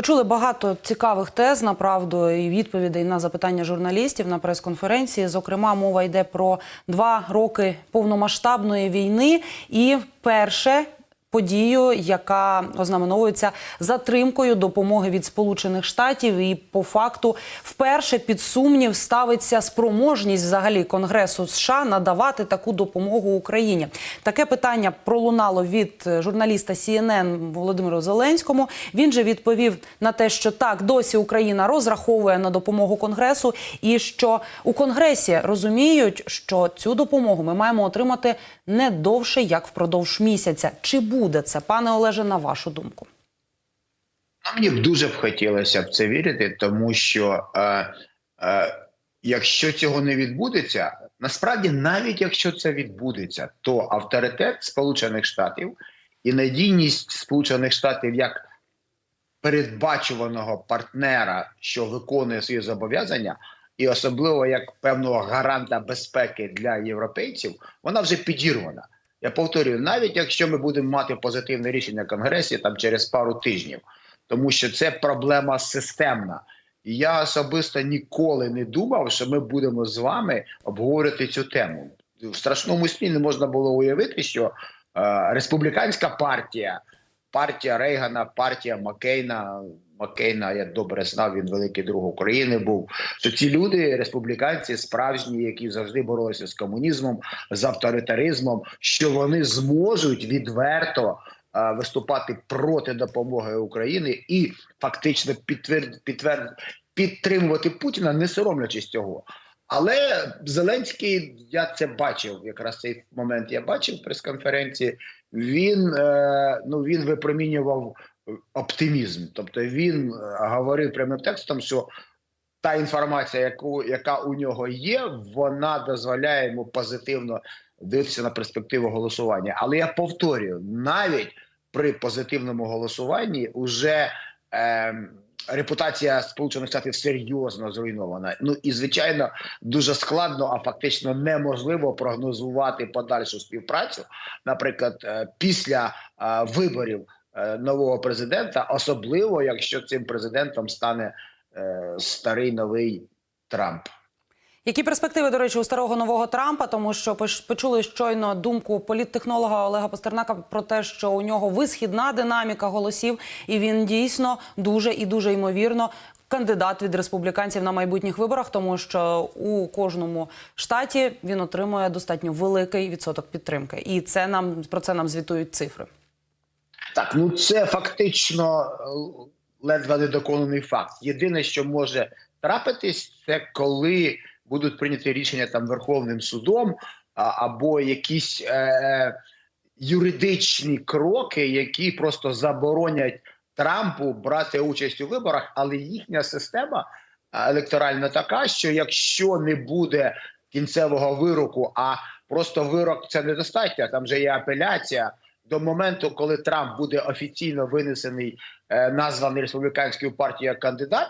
Почули багато цікавих тез направду і відповідей на запитання журналістів на прес-конференції. Зокрема, мова йде про два роки повномасштабної війни і вперше. Подію, яка ознаменовується затримкою допомоги від Сполучених Штатів, і по факту вперше під сумнів ставиться спроможність взагалі Конгресу США надавати таку допомогу Україні. Таке питання пролунало від журналіста CNN Володимиру Зеленському. Він же відповів на те, що так досі Україна розраховує на допомогу Конгресу, і що у Конгресі розуміють, що цю допомогу ми маємо отримати не довше як впродовж місяця. Чи буде це, пане Олеже, на вашу думку? Ну, мені б дуже б хотілося в це вірити, тому що е, е, якщо цього не відбудеться, насправді, навіть якщо це відбудеться, то авторитет Сполучених Штатів і надійність Сполучених Штатів як передбачуваного партнера, що виконує свої зобов'язання, і особливо як певного гаранта безпеки для європейців, вона вже підірвана. Я повторюю, навіть якщо ми будемо мати позитивне рішення Конгресі там через пару тижнів, тому що це проблема системна. І я особисто ніколи не думав, що ми будемо з вами обговорювати цю тему. В страшному сні не можна було уявити, що е, республіканська партія, партія Рейгана, партія Маккейна, Маккейна, я добре знав, він великий друг України був. Що ці люди, республіканці, справжні, які завжди боролися з комунізмом, з авторитаризмом, що вони зможуть відверто е, виступати проти допомоги України і фактично підтвер... підтвер... підтримувати Путіна, не соромлячись цього. Але Зеленський, я це бачив, якраз цей момент я бачив прес-конференції. Він е, ну він випромінював оптимізм. Тобто він е, говорив прямим текстом, що та інформація, яку яка у нього є, вона дозволяє йому позитивно дивитися на перспективу голосування. Але я повторюю, навіть при позитивному голосуванні уже е, репутація Сполучених Штатів серйозно зруйнована. Ну і звичайно дуже складно, а фактично неможливо прогнозувати подальшу співпрацю, наприклад, е, після е, виборів нового президента, особливо якщо цим президентом стане е, старий новий Трамп. Які перспективи, до речі, у старого нового Трампа, тому що почули щойно думку політтехнолога Олега Пастернака про те, що у нього висхідна динаміка голосів, і він дійсно дуже і дуже ймовірно. Кандидат від республіканців на майбутніх виборах, тому що у кожному штаті він отримує достатньо великий відсоток підтримки, і це нам про це нам звітують цифри. Так, ну це фактично е, ледве недоконаний факт. Єдине, що може трапитись, це коли будуть прийняті рішення там Верховним судом або якісь е, юридичні кроки, які просто заборонять Трампу брати участь у виборах, але їхня система е, електоральна така, що якщо не буде кінцевого вироку, а просто вирок це недостатньо, там вже є апеляція до моменту, коли Трамп буде офіційно винесений, е, названий республіканською партією як кандидат,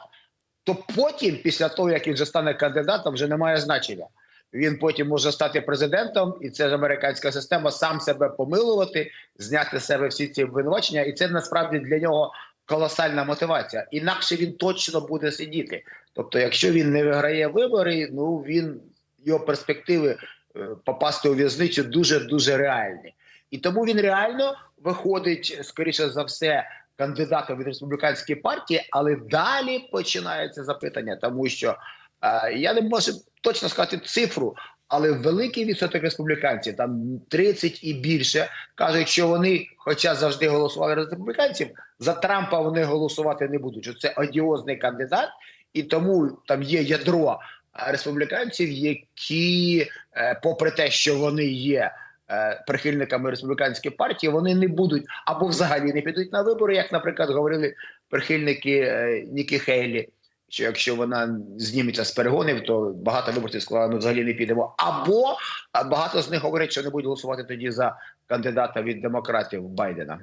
то потім, після того як він вже стане кандидатом, вже немає значення. Він потім може стати президентом, і це ж американська система сам себе помилувати, зняти з себе всі ці обвинувачення, і це насправді для нього колосальна мотивація. Інакше він точно буде сидіти. Тобто, якщо він не виграє вибори, ну він його перспективи е, попасти у в'язницю дуже дуже реальні. І тому він реально виходить, скоріше за все, кандидатом від республіканської партії, але далі починається запитання, тому що е, я не можу точно сказати цифру, але великий відсоток республіканців, там 30 і більше, кажуть, що вони, хоча завжди голосували республіканців, за Трампа вони голосувати не будуть. Що це одіозний кандидат, і тому там є ядро республіканців, які, е, попри те, що вони є е, прихильниками республіканської партії, вони не будуть або взагалі не підуть на вибори, як, наприклад, говорили прихильники е, Нікі Хейлі. Що якщо вона зніметься з перегонів, то багато виборців сказали, ми взагалі не підемо. Або багато з них говорять, що не будуть голосувати тоді за кандидата від демократів Байдена.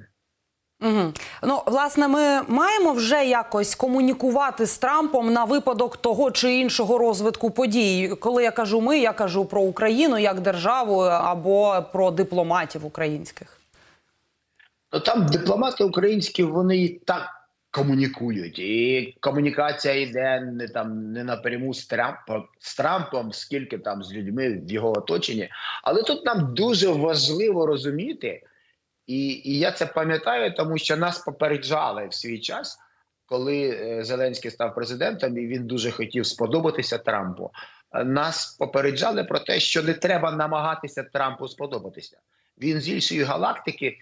Угу. Ну, власне, ми маємо вже якось комунікувати з Трампом на випадок того чи іншого розвитку подій. Коли я кажу ми, я кажу про Україну як державу або про дипломатів українських. Ну там дипломати українські вони і так комунікують, і комунікація йде не там не напряму з Трампом, з Трампом, скільки там з людьми в його оточенні. Але тут нам дуже важливо розуміти, і, і я це пам'ятаю, тому що нас попереджали в свій час, коли е, Зеленський став президентом, і він дуже хотів сподобатися Трампу. Е, Нас попереджали про те, що не треба намагатися Трампу сподобатися. Він з іншої галактики,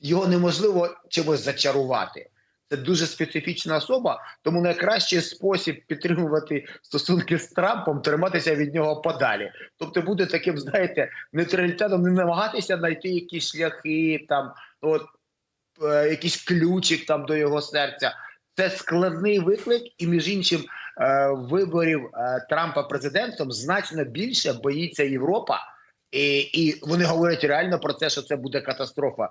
його неможливо чимось зачарувати. Це дуже специфічна особа, тому найкращий спосіб підтримувати стосунки з Трампом триматися від нього подалі. Тобто буде таким, знаєте, нейтралітетом не намагатися знайти якісь шляхи, там от е, якийсь ключик там до його серця. Це складний виклик, і між іншим е, виборів е, Трампа президентом значно більше боїться Європа. І, і вони говорять реально про те, що це буде катастрофа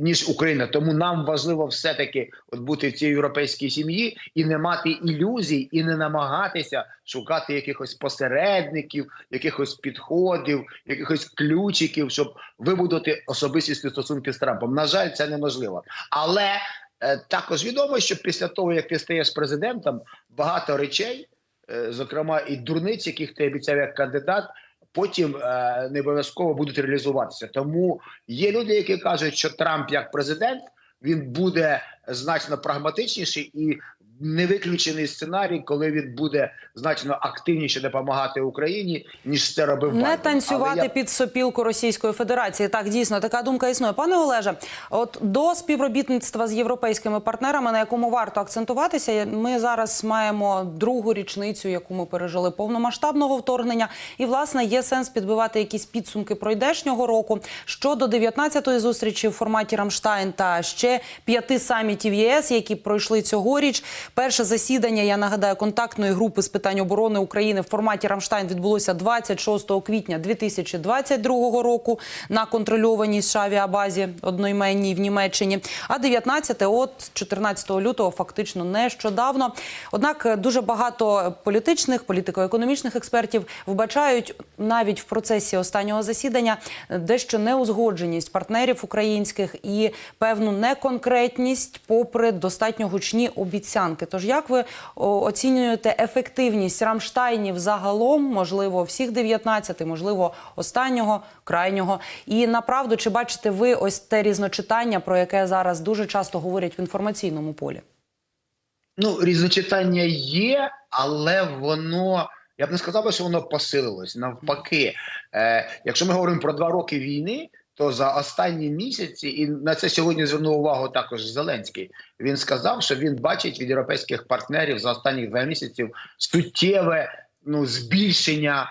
ніж Україна. Тому нам важливо все таки от бути в цій європейській сім'ї і не мати ілюзій, і не намагатися шукати якихось посередників, якихось підходів, якихось ключиків, щоб вибудувати особистісні стосунки з Трампом. На жаль, це неможливо. Але е, також відомо, що після того як ти стаєш президентом, багато речей, е, зокрема і дурниць, яких ти обіцяв як кандидат. Потім е, не обов'язково будуть реалізуватися. Тому є люди, які кажуть, що Трамп як президент він буде значно прагматичніший і не виключений сценарій, коли він буде значно активніше допомагати Україні, ніж це робив Не Байден. танцювати я- під сопілку Російської Федерації. Так, дійсно, така думка існує. Пане Олеже, от до співробітництва з європейськими партнерами, на якому варто акцентуватися, ми зараз маємо другу річницю, яку ми пережили повномасштабного вторгнення. І власне є сенс підбивати якісь підсумки пройдешнього року. Щодо 19-ї зустрічі в форматі Рамштайн та ще п'яти самітів ЄС, які пройшли цьогоріч. Перше засідання, я нагадаю, контактної групи з питань оборони України в форматі Рамштайн відбулося 26 квітня 2022 року на контрольованій авіабазі одноіменній в Німеччині. А 19 от 14 лютого, фактично нещодавно. Однак дуже багато політичних, політико-економічних експертів вбачають навіть в процесі останнього засідання дещо неузгодженість партнерів українських і певну неконкретність, попри достатньо гучні обіцянки. Тож як ви оцінюєте ефективність Рамштайнів загалом, можливо, всіх 19, можливо, останнього, крайнього? І направду, чи бачите ви ось те різночитання, про яке зараз дуже часто говорять в інформаційному полі? Ну, різночитання є, але воно. Я б не сказав, що воно посилилось. Навпаки, е, якщо ми говоримо про два роки війни, то за останні місяці, і на це сьогодні звернув увагу також Зеленський. Він сказав, що він бачить від європейських партнерів за останні два місяці суттєве ну, збільшення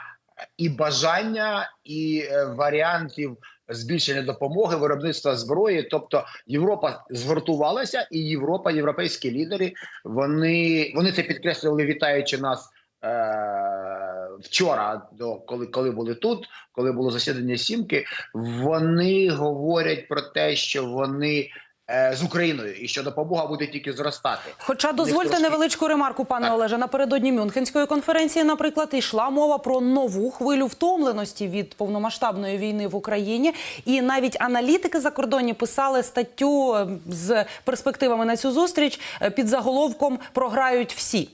і бажання, і е, варіантів збільшення допомоги, виробництва зброї. Тобто Європа згуртувалася, і Європа, європейські лідери, вони, вони це підкреслювали, вітаючи нас. Е, вчора, до коли коли були тут, коли було засідання сімки, вони говорять про те, що вони е, з Україною і що допомога буде тільки зростати. Хоча дозвольте трошки- невеличку ремарку, пане Так. Олеже. Напередодні Мюнхенської конференції, наприклад, йшла мова про нову хвилю втомленості від повномасштабної війни в Україні. І навіть аналітики закордонні писали статтю е, з перспективами на цю зустріч е, під заголовком Програють всі.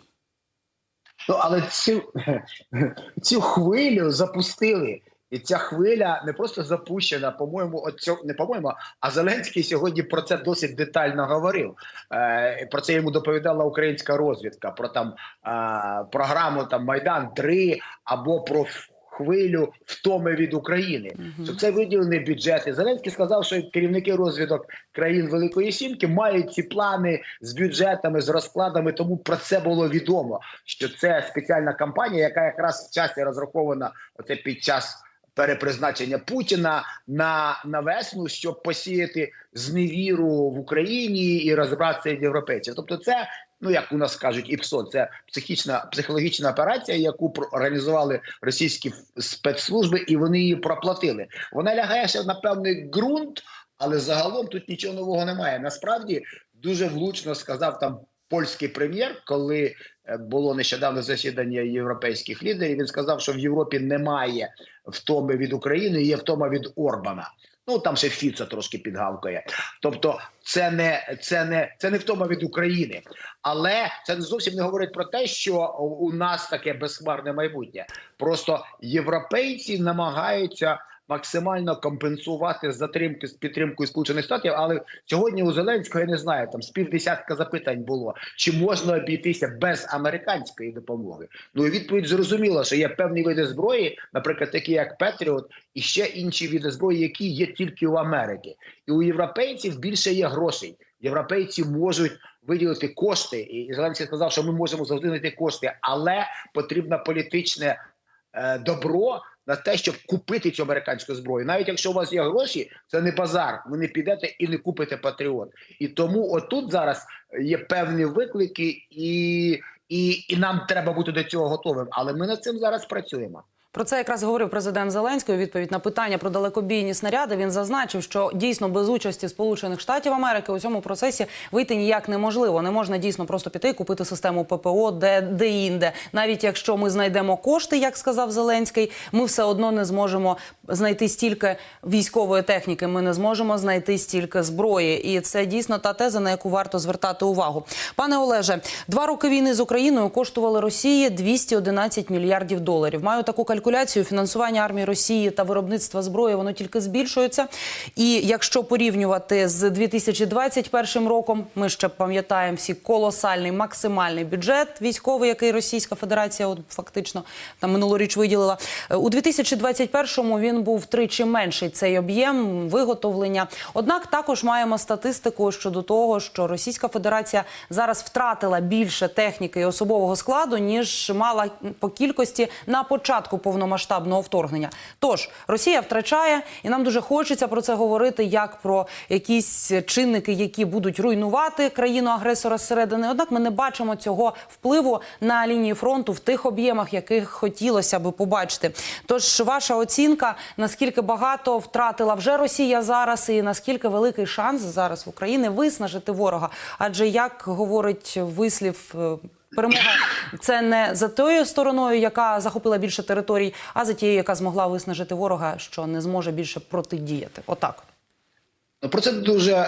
Ну але цю, цю хвилю запустили. І ця хвиля не просто запущена, по-моєму, не по-моєму, а Зеленський сьогодні про це досить детально говорив. Е, про це йому доповідала українська розвідка про там е, програму там Майдан 3 або про хвилю втоми від України. Що це виділені бюджети. Зеленський сказав, що керівники розвідок країн Великої Сімки мають ці плани з бюджетами, з розкладами. Тому про це було відомо. Що це спеціальна кампанія, яка якраз в часі розрахована оце під час перепризначення Путіна на, на весну, щоб посіяти зневіру в Україні і розбратися від європейців. Тобто, це ну як у нас кажуть, ІПСО, це психічна психологічна операція, яку організували російські спецслужби, і вони її проплатили. Вона лягає ще на певний ґрунт, але загалом тут нічого нового немає. Насправді дуже влучно сказав там. Польський прем'єр, коли е, було нещодавно засідання європейських лідерів, він сказав, що в Європі немає втоми від України, є втома від Орбана. Ну там ще Фіца трошки підгавкає. Тобто, це не це не це не втома від України, але це не зовсім не говорить про те, що у нас таке безхмарне майбутнє. Просто європейці намагаються максимально компенсувати затримки з підтримкою Сполучених Штатів. Але сьогодні у Зеленського я не знаю, там з півдесятка запитань було чи можна обійтися без американської допомоги. Ну і відповідь зрозуміла, що є певні види зброї, наприклад, такі як Петріот, і ще інші види зброї, які є тільки у Америки, і у європейців більше є грошей. Європейці можуть виділити кошти, і Зеленський сказав, що ми можемо завжди знайти кошти, але потрібно політичне е, добро на те, щоб купити цю американську зброю. Навіть якщо у вас є гроші, це не базар. Ви не підете і не купите патріот. І тому отут зараз є певні виклики, і, і, і нам треба бути до цього готовим. Але ми над цим зараз працюємо. Про це якраз говорив президент Зеленський у відповідь на питання про далекобійні снаряди. Він зазначив, що дійсно без участі Сполучених Штатів Америки у цьому процесі вийти ніяк неможливо. Не можна дійсно просто піти і купити систему ППО де, де інде. Навіть якщо ми знайдемо кошти, як сказав Зеленський, ми все одно не зможемо знайти стільки військової техніки. Ми не зможемо знайти стільки зброї. І це дійсно та теза, на яку варто звертати увагу. Пане Олеже, два роки війни з Україною коштували Росії 211 мільярдів доларів. Маю таку калькуляцію. Фінансування армії Росії та виробництва зброї воно тільки збільшується. І якщо порівнювати з 2021 роком, ми ще пам'ятаємо всі колосальний максимальний бюджет військовий, який Російська Федерація от фактично там минулоріч виділила. Е, У 2021-му він був втричі менший цей об'єм виготовлення. Однак також маємо статистику щодо того, що Російська Федерація зараз втратила більше техніки і особового складу ніж мала по кількості на початку повномасштабного вторгнення. Тож Росія втрачає, і нам дуже хочеться про це говорити як про якісь чинники, які будуть руйнувати країну агресора зсередини. Однак ми не бачимо цього впливу на лінії фронту в тих об'ємах, яких хотілося би побачити. Тож ваша оцінка, наскільки багато втратила вже Росія зараз, і наскільки великий шанс зараз в Україні виснажити ворога? Адже як говорить вислів. Перемога це не за тою стороною, яка захопила більше територій, а за тією, яка змогла виснажити ворога, що не зможе більше протидіяти. Отак. Про це дуже е,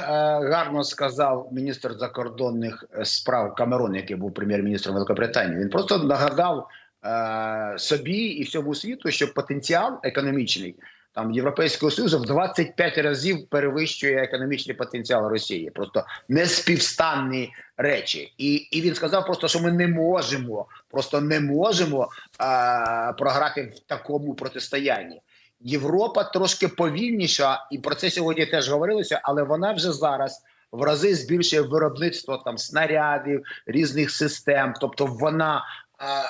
гарно сказав міністр закордонних е, справ Камерон, який був прем'єр-міністром Великобританії. Він просто нагадав е, собі і всьому світу, що потенціал економічний там Європейського союзу в 25 разів перевищує економічний потенціал Росії. Просто неспівстанні речі. І, і він сказав просто, що ми не можемо, просто не можемо е, програти в такому протистоянні. Європа трошки повільніша, і про це сьогодні теж говорилося, але вона вже зараз в рази збільшує виробництво там снарядів, різних систем, тобто вона а,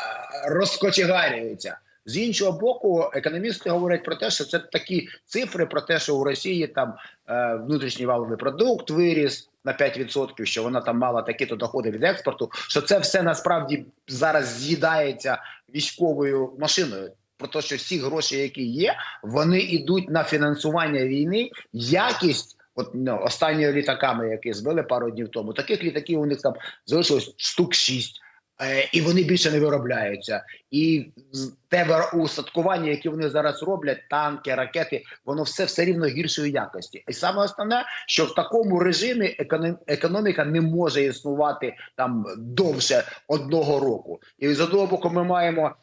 розкочегарюється. З іншого боку, економісти говорять про те, що це такі цифри про те, що у Росії там е, внутрішній валовий продукт виріс на 5%, що вона там мала такі-то доходи від експорту. Що це все насправді зараз з'їдається військовою машиною. Про те, що всі гроші, які є, вони йдуть на фінансування війни. Якість, от ну, останніми літаками, які збили пару днів тому, таких літаків у них там залишилось штук шість. Е, і вони більше не виробляються. І те устаткування, яке вони зараз роблять, танки, ракети, воно все все рівно гіршої якості. І саме основне, що в такому режимі економ- економіка не може існувати там довше одного року. І з одного боку, ми маємо.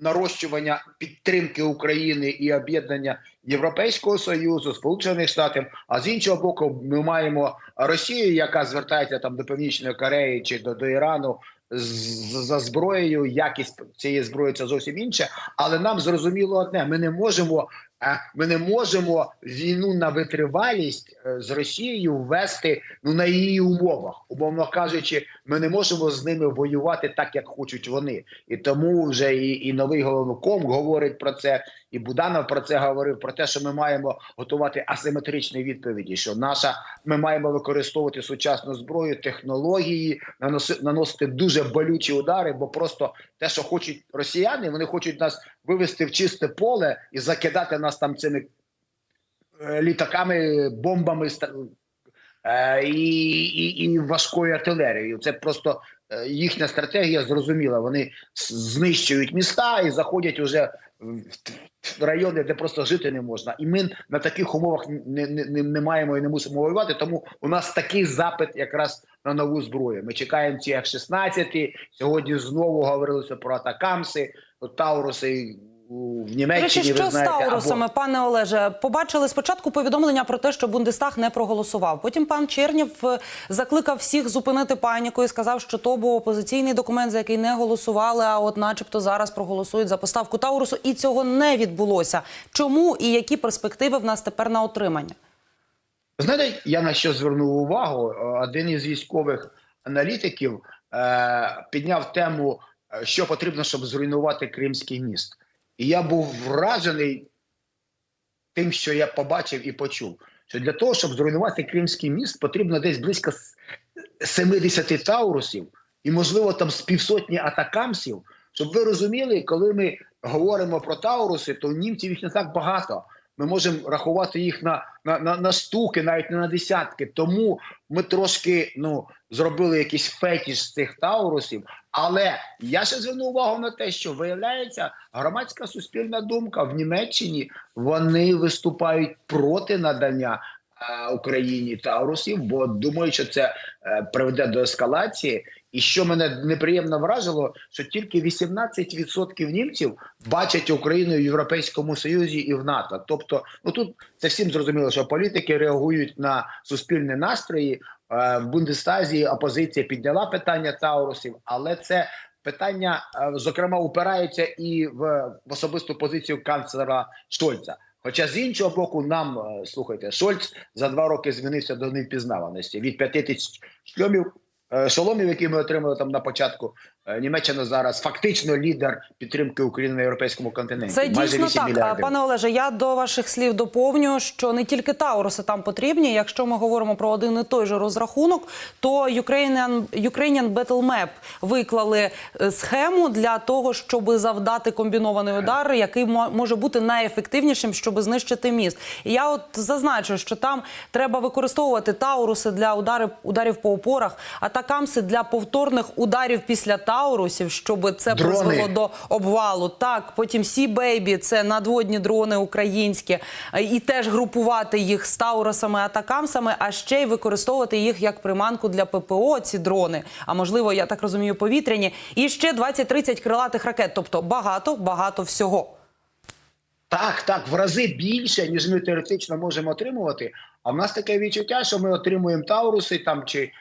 Нарощування підтримки України і об'єднання Європейського союзу, Сполучених Штатів. А з іншого боку, ми маємо Росію, яка звертається там до Північної Кореї чи до, до Ірану за зброєю. Якість цієї зброї це зовсім інше. Але нам зрозуміло одне: ми не можемо. е, Ми не можемо війну на витривалість е, з Росією ввести ну на її умовах, умовно кажучи, ми не можемо з ними воювати так, як хочуть вони, і тому вже і, і новий головком говорить про це, і Буданов про це говорив. Про те, що ми маємо готувати асиметричні відповіді. Що наша ми маємо використовувати сучасну зброю, технології, наноси, наносити дуже болючі удари, бо просто те, що хочуть росіяни, вони хочуть нас вивести в чисте поле і закидати нас там цими е, літаками, бомбами, і, і, і важкою артилерією. Це просто е, їхня стратегія зрозуміла. Вони знищують міста і заходять уже в райони, де просто жити не можна. І ми на таких умовах не, не, не, маємо і не мусимо воювати. Тому у нас такий запит якраз на нову зброю. Ми чекаємо ці F-16. Сьогодні знову говорилося про атакамси, Тауруси в Німеччині. речі, ви що з знаєте, або- Таурусами, пане Олеже, побачили спочатку повідомлення про те, що Бундестаг не проголосував. Потім пан Чернєв е, закликав всіх зупинити паніку і сказав, що то був опозиційний документ, за який не голосували. А от, начебто, зараз проголосують за поставку Таурусу, і цього не відбулося. Чому і які перспективи в нас тепер на отримання? Знаєте, я на що звернув увагу? Е, Один із військових аналітиків е, підняв тему, е, що потрібно, щоб зруйнувати Кримський міст. І я був вражений тим, що я побачив і почув. Що для того, щоб зруйнувати Кримський міст, потрібно десь близько с- 70 таурусів і, можливо, там з півсотні атакамсів. Щоб ви розуміли, коли ми говоримо про тауруси, то німців їх не так багато. Ми можемо рахувати їх на, на, на, на штуки, навіть не на десятки. Тому ми трошки ну, зробили якийсь фетіш з цих таурусів. Але я ще звернув увагу на те, що виявляється громадська суспільна думка в Німеччині вони виступають проти надання е, Україні таурусів, бо думають, що це е, приведе до ескалації. І що мене неприємно вражило, що тільки 18% німців бачать Україну в Європейському Союзі і в НАТО. Тобто, ну тут це всім зрозуміло, що політики реагують на суспільні настрої. Е, В Бундестазі опозиція підняла питання таурусів, але це питання, е, зокрема, упирається і в, особисту позицію канцлера Шольца. Хоча з іншого боку, нам е, слухайте, Шольц за два роки змінився до невпізнаваності від п'яти тисяч шльомів. Е, Шоломів, які ми отримали там на початку, Е, Німеччина зараз фактично лідер підтримки України на європейському континенті. Це Майже дійсно 8 так. Мільярдів. Пане Олеже, я до ваших слів доповню, що не тільки Тауруси там потрібні. Якщо ми говоримо про один і той же розрахунок, то Ukrainian, Ukrainian Battle Map виклали е, схему для того, щоб завдати комбінований удар, який може бути найефективнішим, щоб знищити міст. І я от зазначу, що там треба використовувати Тауруси для ударів ударів по опорах, атакамси для повторних ударів після Таурусів, щоб це Дрони. призвело до обвалу. Так, потім Сі Бейбі, це надводні дрони українські, і теж групувати їх з тауросами, атакамсами, а ще й використовувати їх як приманку для ППО. Ці дрони. А можливо, я так розумію, повітряні. І ще 20-30 крилатих ракет. Тобто багато, багато всього. Так, так, в рази більше, ніж ми теоретично можемо отримувати. А в нас таке відчуття, що ми отримуємо Тауруси там чи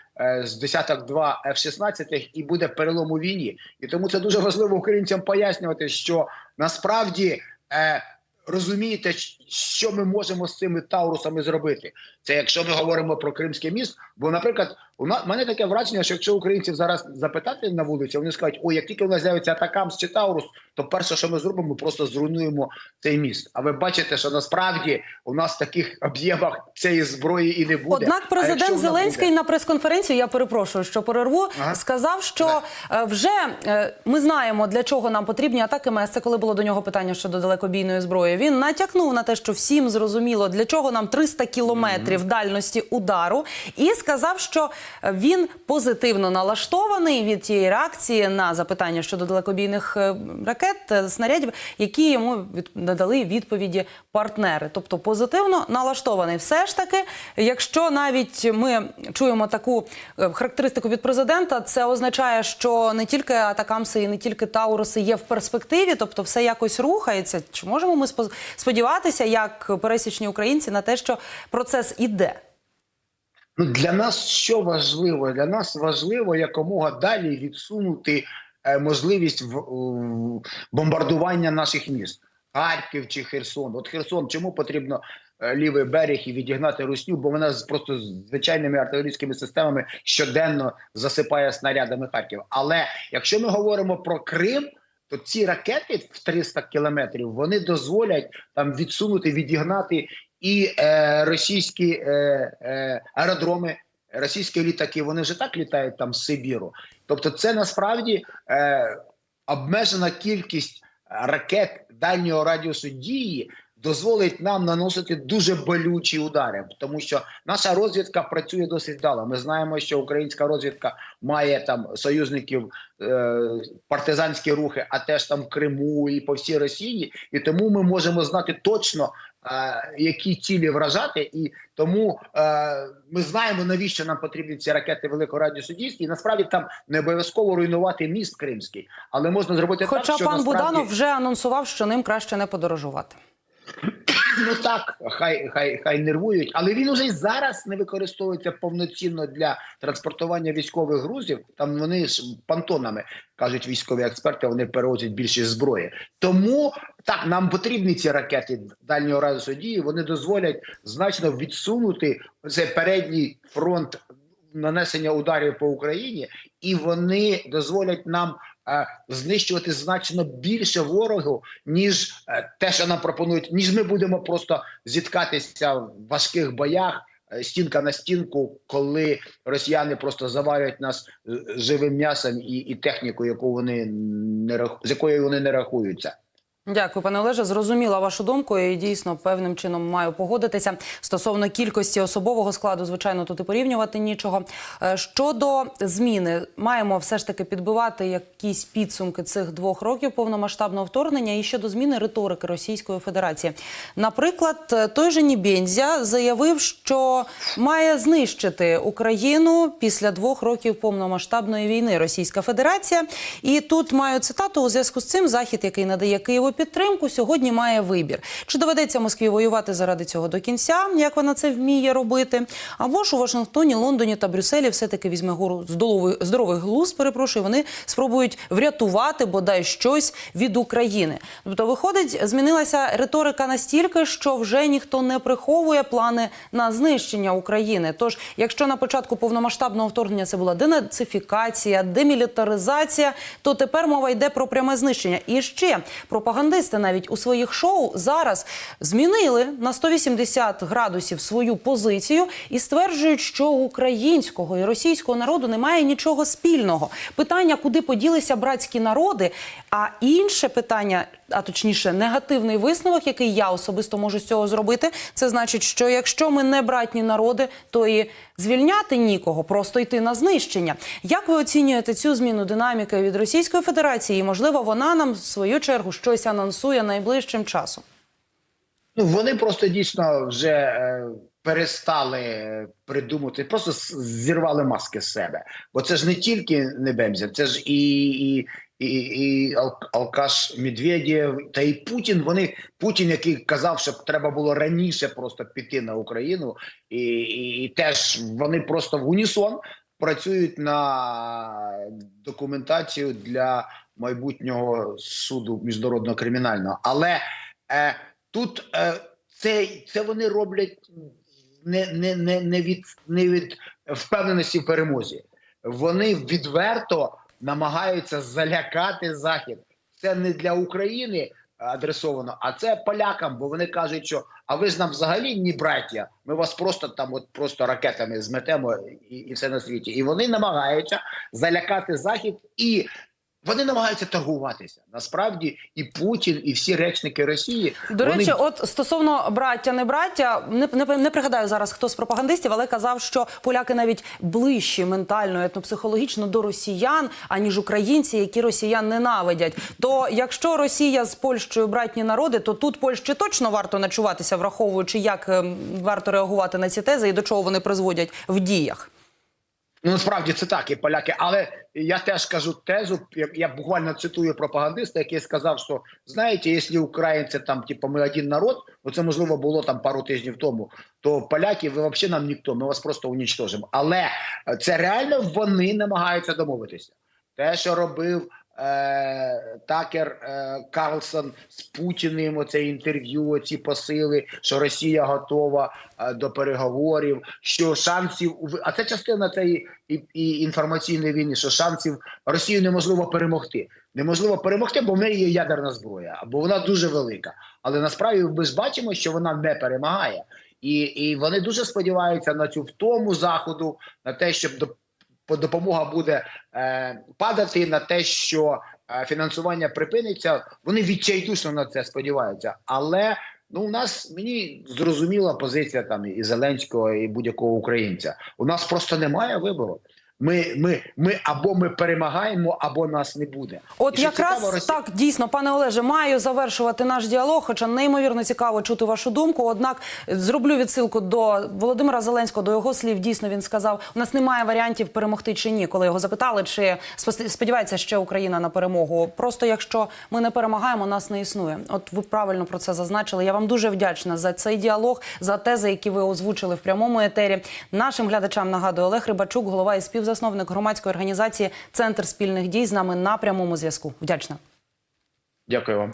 з десяток 2 F-16 і буде перелом у війні. І тому це дуже важливо українцям пояснювати, що насправді е, розумієте, що ми можемо з цими Таурусами зробити. Це якщо ми говоримо про Кримський міст. Бо, наприклад, у нас мене таке враження, що якщо українців зараз запитати на вулиці, вони скажуть, ой, як тільки у нас з'явиться атакамс чи Таурус, то перше, що ми зробимо, ми просто зруйнуємо цей міст. А ви бачите, що насправді у нас в таких об'ємах цієї зброї і не буде. Однак президент Зеленський буде? на прес-конференції, я перепрошую, що перерву, Ага. сказав, що е, вже е, ми знаємо, для чого нам потрібні атаки МС. Це коли було до нього питання щодо далекобійної зброї. Він натякнув на те, що всім зрозуміло, для чого нам 300 кілометрів дальності удару, і сказав, що е, він позитивно налаштований від тієї реакції на запитання щодо далекобійних е, ракет, е, снарядів, які йому надали відповіді партнери. Тобто позитивно налаштований. Все ж таки, якщо навіть ми чуємо таку е, характеристику від президента, це означає, що не тільки атакамси і не тільки тауруси є в перспективі, тобто все якось рухається. Чи можемо ми спо- сподіватися, як пересічні українці, на те, що процес іде? Ну, для нас що важливо? Для нас важливо якомога далі відсунути е, можливість бомбардування наших міст. Харків чи Херсон. От Херсон, чому потрібно е, лівий берег і відігнати русню? Бо вона просто з звичайними артилерійськими системами щоденно засипає снарядами Харків. Але якщо ми говоримо про Крим, то ці ракети в 300 кілометрів вони дозволять там відсунути, відігнати і е, російські е, е, аеродроми, російські літаки, вони вже так літають там з Сибіру. Тобто, це насправді е, обмежена кількість ракет дальнього радіусу дії дозволить нам наносити дуже болючі удари, тому що наша розвідка працює досить вдало. Ми знаємо, що українська розвідка має там союзників е, партизанські рухи, а теж там в Криму і по всій Росії, і тому ми можемо знати точно. е, Які цілі вражати, і тому е, ми знаємо навіщо нам потрібні ці ракети великого радіусу дії, І насправді там не обов'язково руйнувати міст Кримський, але можна зробити Хоча так, що пан насправді... Буданов вже анонсував, що ним краще не подорожувати. Ну так, хай хай хай нервують, але він уже й зараз не використовується повноцінно для транспортування військових грузів. Там вони ж пантонами кажуть військові експерти. Вони перевозять більше зброї. Тому так нам потрібні ці ракети дальнього радіусу дії. Вони дозволять значно відсунути цей передній фронт нанесення ударів по Україні, і вони дозволять нам. Е, Знищувати значно більше ворогу, ніж е, те, що нам пропонують, ніж ми будемо просто зіткатися в важких боях, е, стінка на стінку, коли росіяни просто заварюють нас живим м'ясом і, і технікою, яку вони не з якою вони не рахуються. Дякую, пане Олеже. Зрозуміла вашу думку і дійсно певним чином маю погодитися стосовно кількості особового складу. Звичайно, тут і порівнювати нічого. Е, Щодо зміни, маємо все ж таки підбивати якісь підсумки цих двох років повномасштабного вторгнення і щодо зміни риторики Російської Федерації. Наприклад, е, той же Нібензя заявив, що має знищити Україну після двох років повномасштабної війни Російська Федерація. І тут маю цитату у зв'язку з цим захід, який надає Києву підтримку, сьогодні має вибір: чи доведеться Москві воювати заради цього до кінця, як вона це вміє робити, або ж у Вашингтоні, Лондоні та Брюсселі все таки візьме гору здоровий здоровий глузд. Перепрошую, вони спробують врятувати бодай щось від України. Тобто, виходить, змінилася риторика настільки, що вже ніхто не приховує плани на знищення України. Тож, якщо на початку повномасштабного вторгнення це була денацифікація, демілітаризація, то тепер мова йде про пряме знищення. І ще пропагандисти навіть у своїх шоу зараз змінили на 180 градусів свою позицію і стверджують, що українського і російського народу немає нічого спільного. Питання, куди поділися братські народи. А інше питання, а точніше, негативний висновок, який я особисто можу з цього зробити, це значить, що якщо ми не братні народи, то і звільняти нікого, просто йти на знищення. Як ви оцінюєте цю зміну динаміки від Російської Федерації? І можливо, вона нам в свою чергу щось анонсує найближчим часом. Ну вони просто дійсно вже е, перестали е, придумати, просто зірвали маски з себе. Бо це ж не тільки Небемзя, це ж і, і, і, і Алкаш Медведєв та і Путін. Вони Путін, який казав, що треба було раніше просто піти на Україну, і, і, і теж вони просто в унісон працюють на документацію для майбутнього суду міжнародного кримінального. Але е, тут е, це, це вони роблять не, не, не, не, від, не від впевненості в перемозі. Вони відверто намагаються залякати Захід. Це не для України адресовано, а це полякам, бо вони кажуть, що а ви ж нам взагалі ні браття. Ми вас просто там, от просто ракетами зметемо і, і все на світі. І вони намагаються залякати Захід і. Вони намагаються торгуватися насправді, і Путін, і всі речники Росії До вони речі, от стосовно браття, не браття, не, не, не пригадаю зараз, хто з пропагандистів, але казав, що поляки навіть ближчі ментально, етнопсихологічно до росіян, аніж українці, які росіян ненавидять. То якщо Росія з Польщею братні народи, то тут Польщі точно варто начуватися, враховуючи, як ем, варто реагувати на ці тези і до чого вони призводять в діях. Ну, насправді це так, і поляки. Але я теж кажу тезу. Я, я буквально цитую пропагандиста, який сказав, що знаєте, якщо українці там, типу, ми один народ, оце можливо було там пару тижнів тому. То поляки, ви взагалі нам ніхто, ми вас просто унічтожимо. Але е, це реально вони намагаються домовитися. Те, що робив е, Такер е, Карлсон з Путіним, оце інтерв'ю, оці посили, що Росія готова е, до переговорів, що шансів а це частина цієї і, і інформаційної війни, що шансів Росію неможливо перемогти. Неможливо перемогти, бо в неї є ядерна зброя, бо вона дуже велика. Але насправді ми ж бачимо, що вона не перемагає. І, і вони дуже сподіваються на цю втому заходу, на те, щоб до, допомога буде е, падати, на те, що е, фінансування припиниться. Вони відчайдушно на це сподіваються, але Ну, у нас мені зрозуміла позиція там і Зеленського, і будь-якого українця. У нас просто немає вибору. Ми, ми, ми або ми перемагаємо, або нас не буде. От І якраз цікаво, Росі- так дійсно, пане Олеже, маю завершувати наш діалог, хоча неймовірно цікаво чути вашу думку. Однак е, зроблю відсилку до Володимира Зеленського, до його слів. Дійсно, він сказав: у нас немає варіантів перемогти чи ні. Коли його запитали, чи сподівається ще Україна на перемогу. Просто якщо ми не перемагаємо, нас не існує. От ви правильно про це зазначили. Я вам дуже вдячна за цей діалог, за тези, які ви озвучили в прямому етері. Нашим глядачам нагадую Олег Рибачук, голова і співзасновник громадської організації Центр спільних дій з нами на прямому зв'язку. Вдячна. Дякую вам.